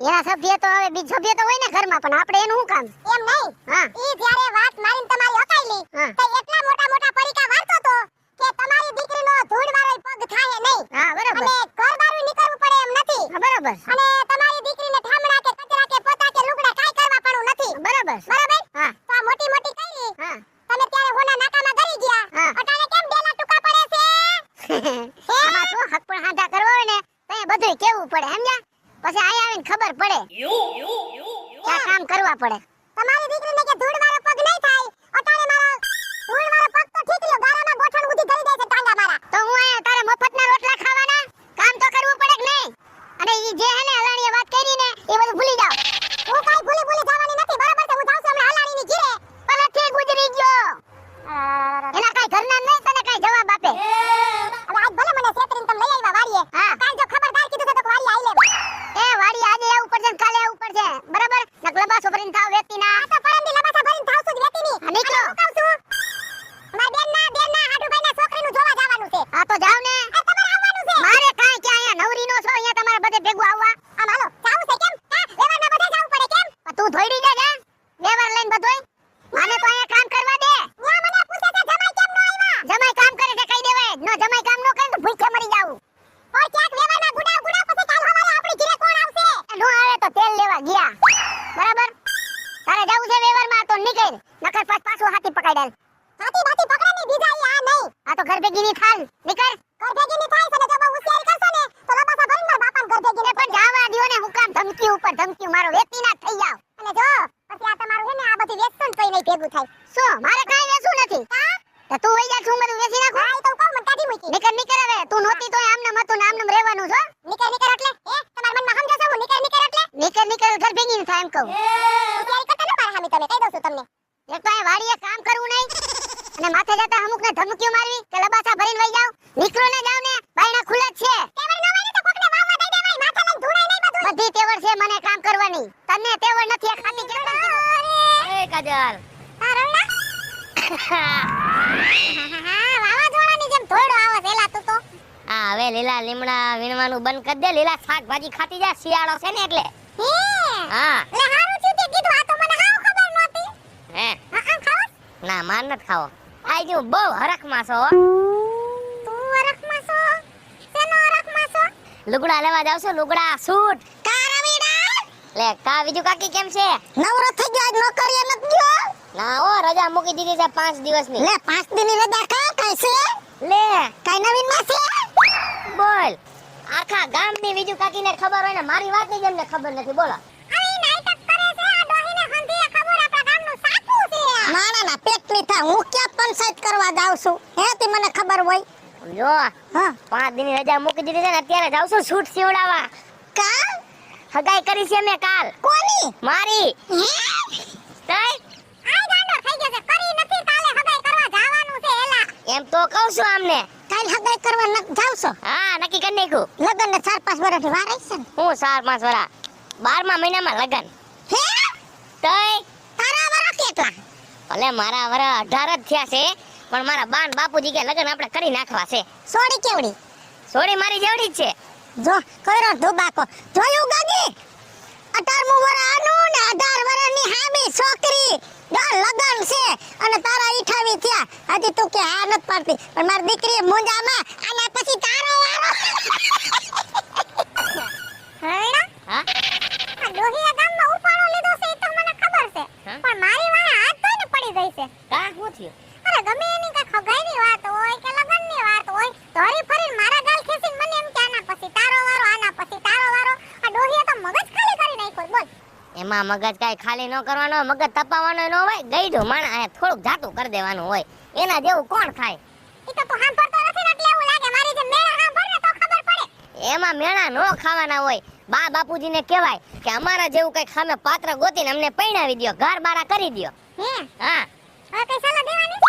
એના સભ્ય તો હવે બીજ સભ્ય તો હોય ને ઘરમાં પણ આપણે એનું શું કામ? એમ નહીં. હા. ઈ જ્યારે વાત મારીને તમારી હકાઈલી હા. તો એટલા મોટા મોટા પરીકા વાળતો તો કે તમારી દીકરીનો ધૂળવાળો પગ થાય નહીં. હા બરાબર. અને ઘર બારું નીકળવું પડે એમ નથી. હા બરાબર. અને તમારી દીકરીને ઠામડા કે કચરા કે પોતા કે લુગડા કાઈ કરવા પણ નથી બરાબર. બરાબર? હા. તો આ મોટી મોટી કરી હા. તમે ત્યારે હોના નાકામાં ગરી ગયા. હા. અટાણે કેમ ડેલા ટૂંકા પડે છે? આમાં તો હક પણ હાંધા કરવો હોય ને તો બધું કેવું પડે સમજ્યા? પછી અહીંયા આવીને ખબર પડે. ક્યાં કામ કરવા પડે. તમારી દીકરીને કે ધૂળવાળો આ તો ઘર ભેગી ની થાલ. નીકળ. ઘર ભેગી ની થાય છે જો બહુ હોશિયારી કરશો ને તો લબાસા ભરીને મારા બાપાને ઘર ભેગી ને પણ જાવા દિયો ને હું કામ ધમકી ઉપર ધમકી મારો વેતી ના થઈ જાવ અને જો પછી આ તમારું હે ને આ બધી વેચશો ને તોય નહીં ભેગું થાય. સો મારે કાઈ વેસું નથી? હા? તો તું વઈ જા છું બધું વેચી નાખું? હા તો કહું મને કાઢી મૂકી. નીકળ નીકળ હવે. તું નોતી તો આમને મતું ને આમને રહેવાનું છો નીકળ નીકળ એટલે. એ તમારા મનમાં સમજો છો નીકળ નીકળ એટલે. નીકળ નીકળ ઘર ભેગી ને થાય એમ કહું. હોશિયારી કરતા ને મારા હામી તમે કહી દઉં છું તમને. એક તો અહીં વાડીએ કામ કરવું નહીં. અને માથે જતા અમુક ને ધમકીઓ મારવી કે લબાસા ભરીને વઈ જાવ નીકળો ને જાવ ને બાયણા ખુલ્લા છે. તેવડ ન હોય ને તો કોકને વાવવા દઈ દેવાય માથે લઈને ધૂણાય નહીં બધું. બધી તેવર છે મને કામ કરવાની. તને તેવર નથી ખાતી કેમ એ કાજલ. આ રવડા વાવાઝોડાની જેમ ધોયડો આવે પેલા તું તો. આ હવે લીલા લીમડા વીણવાનું બંધ કરી દે લીલા શાકભાજી ખાતી જા શિયાળો છે ને એટલે. હે? હા. એટલે હારું છે તે કીધું આ તો મને હાવ ખબર નહોતી. હે. હા આમ ખાવ ના માર નથી ખાવો. આઈ હું બહુ હરખમાં છો તું વરખમાં છો શેનો વરખમાં છો લુગડા લેવા જાવ છો? લુગડા સૂટ. કારવીડા લે કા બીજું કાકી કેમ છે? નવરો થઈ ગયો આજ નોકરીએ નત ગયો? ના ઓ રજા મૂકી દીધી છે 5 દિવસની. લે 5 દિનની રજા કા કાઈ છે? લે. કાઈ નવીનમાં છે? બોલ. આખા ગામની બીજું કાકીને ખબર હોય ને મારી વાતની જેમને ખબર નથી. બોલો. આવી નાટક કરે છે આ ડોહીને હંધીએ ખબર આપણા ગામનું સાચું છે. ના ના ના પંચાયત કરવા જાવ છું. હે તે મને ખબર હોય. જો હા. પાંચ દિન રજા મૂકી દીધી છે ને અત્યારે જાવ છું સૂટ સીવડાવવા. કા હગાઈ કરી છે મેં કાલ. કોની? મારી. તઈ? આય ગાંડો થઈ ગયો છે. કરી નથી કાલે હગાઈ કરવા જવાનું છે એલા. એમ તો કહું છું આમને. કાલ હગાઈ કરવા ન જાવ છો? હા નક્કી કરી નાખ્યું. લગન ને ચાર પાંચ વર્ષથી વાર છે ને? હું ચાર પાંચ વરા બારમા મહિનામાં લગન. હે? તઈ? તારા વર્ષ કેટલા? ભલે મારા વરા અઢાર જ થયા છે પણ મારા બાન બાપુજી કે લગન આપણે કરી નાખવા છે. સોડી કેવડી? સોડી મારી જેવડી જ છે. જો કઈરો ધોબાકો. જોયું ગાગી? અઢારમું વરાનું ને અઢાર વરાની હામી છોકરી. જો લગન છે અને તારા ઈઠાવી થયા. હજી તું કે હા નથી પાડતી. પણ મારી દીકરી મુંજામાં આના પછી તારો વારો હરણા હા આ ડોહીયા ગામમાં ઉપાડો લીધો છે એ તો મને ખબર છે હા? પણ મારી વાળા હાથ ધોઈને પડી ગઈ છે કા શું થયું અરે ગમે એની કઈ ખગાઈની વાત હોય કે લગનની વાત હોય તો હરી ફરીને મારા ગાલ ખેંચીને મને એમ કે આના પછી તારો વારો આના પછી તારો વારો આ ડોહીએ તો મગજ ખાલી કરી નાખ્યો બોલ એમાં મગજ કાંઈ ખાલી ન કરવાનો હોય, મગજ તપાવવાનો ન હોય ગઈઢું માણા અહીંયા થોડુંક જાતું કરી દેવાનું હોય. એના જેવું કોણ ખાય? એ તો તું સાંભળતો નથી ને એટલે એવું લાગે મારી જે મેળા સાંભળ ને તો ખબર પડે. એમાં મેળા નો ખાવાના હોય. બા બાપુજીને કહેવાય કે અમારા જેવું કઈ ખામે પાત્ર ગોતીને અમને પૈણાવી દ્યો ઘર બારા કરી દ્યો. હે? હા. હવે કઈ સલાહ દેવાની?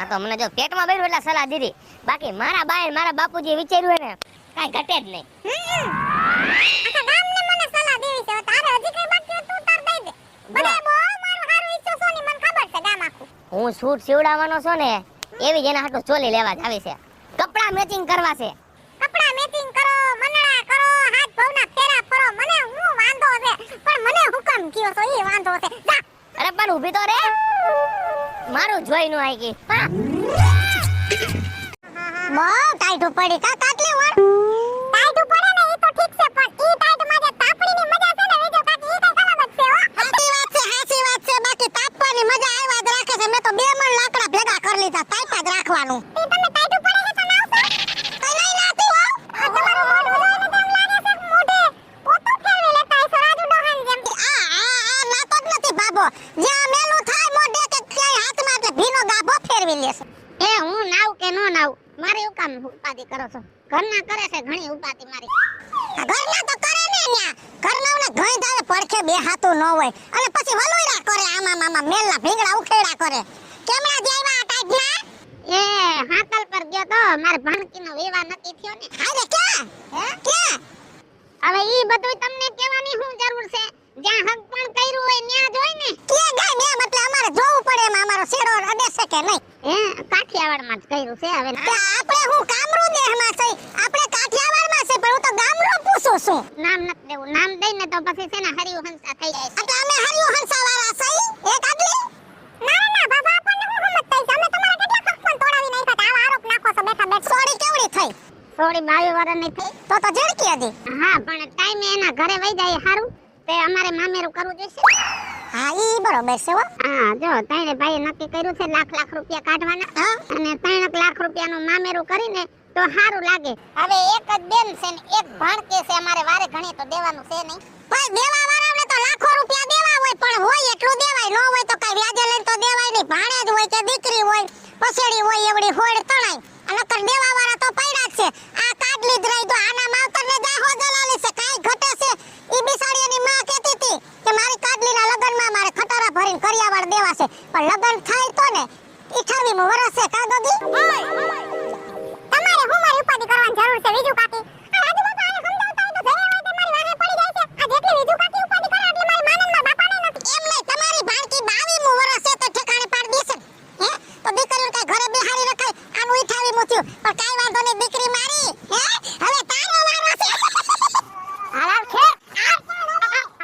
આ તો મને જો પેટમાં બેઠું એટલે સલાહ દીધી. બાકી મારા બાએ મારા બાપુજી વિચાર્યું ને કઈ ઘટે જ નહીં. આખા બને હું સૂટ સીવડાવવાનો છો ને એવી જેના હાટો ચોલી લેવા જ છે. કપડા મેચિંગ કરવા છે. કપડા મેચિંગ કરો મનડા કરો હાથ ભવના ફેરા ફરો મને હું વાંધો છે પણ મને હુકમ કયો તો એ વાંધો છે. જા. અરે પણ ઊભી તો રે. મારું જોઈ નું આઈ ગઈ હા બહુ ટાઈટ પડી. કા કાટલી વાળ? રાખવાનું ઈ તમે ટાઈટ પડે છે તો નાવશો કઈ નહીં નાતી હો આ તમારું મોઢું જોઈને તો લાગે છે મોઢે પોતું ફેરવી લેતા હશો રાજુ ડોહાન જેમ. આ આ આ નાતો જ નથી બાબો જ્યાં મેલું થાય મોઢે કે ક્યાંય હાથમાં એટલે ભીનો ગાભો ફેરવી લેશે એ હું નાવ કે નો નાવ? મારી હું કામ ઉપાધિ કરો છો. ઘરના કરે છે ઘણી ઉપાધિ મારી. ઘરના તો કરે ને ન્યા. ઘરનાઓને ધોઈ ધાવે પડખે બે હાથું ન હોય. અને પછી વલોયરા કરે આમાં મામા મેલના ભીંગડા ઉખેડા કરે. કેમણા આ ટાઈપના એ હાકલ પર ગયો તો મારે ભાણકીનો વિવાહ નક્કી થયો ને? હાલે ક્યાં? હે? ક્યાં? હવે ઈ બધું તમને કહેવાની શું જરૂર છે? જ્યાં હક પણ કર્યું હોય ન્યા જોઈ ને? કે ગાય મેં એટલે અમારે જોવું પડે એમાં અમારો શેરો અડે છે કે નહીં? હે કાઠિયાવાડમાં જ કર્યું છે હવે. આપણે હું કામરૂ દેહમાં છે? આપણે કાઠિયાવાડમાં છે પણ હું તો ગામડું પૂછું છું. નામ નથી દેવું. નામ દઈને તો પછી છે ને હરિયું હંસા થઈ જાય એટલે અમે હરિયું હંસાવાળા છે એક આદલી ના ના બાબા આપણને હું સમજ થઈ છે અમે તમારા કેટલા પગ પણ તોડાવી નાખ્યા આવા આરોપ નાખો છો બેઠા બેઠા સોરી કેવડી થઈ સોળી બાવી વર્ષની થઈ તો તો ઝડકી હતી. હા પણ ટાઈમે એના ઘરે વહી જાય સારું તે અમારે મામેરું કરવું જોઈશે. હા ઈ બરોબર છે હો. હા જો ત્રણે ભાઈ નક્કી કર્યું છે લાખ લાખ રૂપિયા કાઢવાના. અને ત્રણ લાખ રૂપિયાનું મામેરું કરીને તો સારું લાગે. હવે એક જ બેન છે ને એક ભાણકે છે અમારે વારે ઘણી તો દેવાનું છે નહીં. ભાઈ દેવા વાળાને તો લાખો રૂપિયા દેવા હોય પણ હોય એટલું દેવાય. ન હોય તો કઈ વ્યાજે લઈને તો દેવાય નહીં. જ હોય કે દીકરી હોય પસેડી હોય એવડી હોડ તણાય. અને દેવા વાળા તો પૈડા જ છે આ કાડલી જ રહી તો આના માવતરને જાહો દલાલી છે કાઈ ઘટે છે ઈ બિસાડીની માં કહેતી હતી કે મારી કાડલીના લગનમાં મારે ખટારા ભરીને કરિયાવાળ દેવા છે. પણ લગન થાય તો ને 28 વર્ષ છે કા ગગી તમારે હું મારી ઉપાધિ કરવાની જરૂર છે? બીજું કાકી?